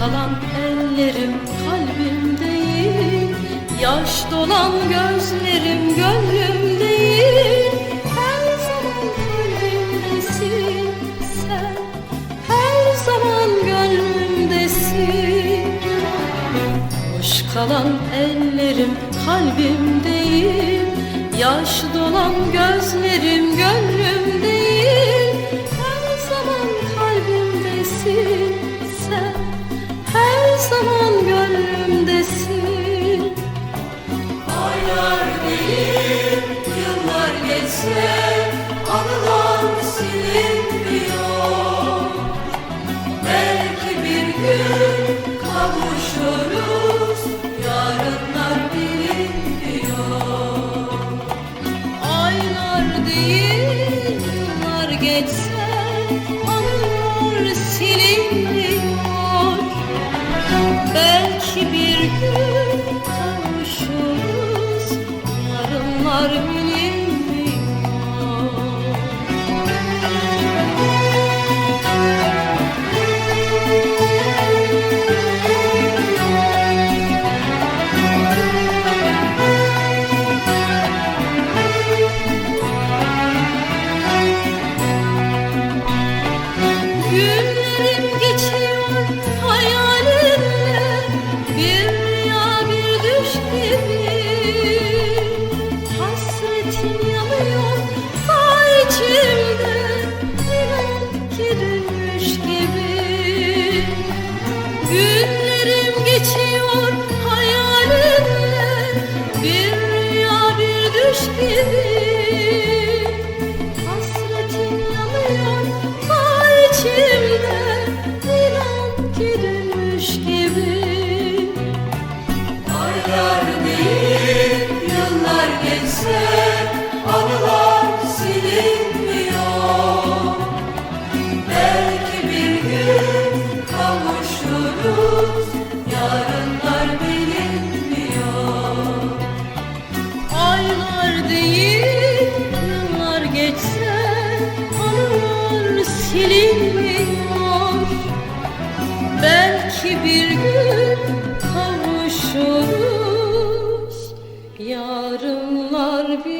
kalan ellerim kalbim değil Yaş dolan gözlerim gönlüm değil. Her zaman kalbimdesin sen Her zaman gönlümdesin. Boş kalan ellerim kalbim değil Yaş dolan gözlerim gönlüm anılar silinmiyor. Belki bir gün kavuşuruz, yarınlar bilinmiyor. Aylar değil yıllar geçse Anılar silinmiyor Belki bir gün kavuşuruz Yarınlar Aylar değil, yıllar geçse anılar silinmiyor. Belki bir gün kavuşuruz, yarınlar bilinmiyor. Aylar değil yıllar geçse Anılar silinmiyor belki bir gün kavuşuruz. Yarınlar bir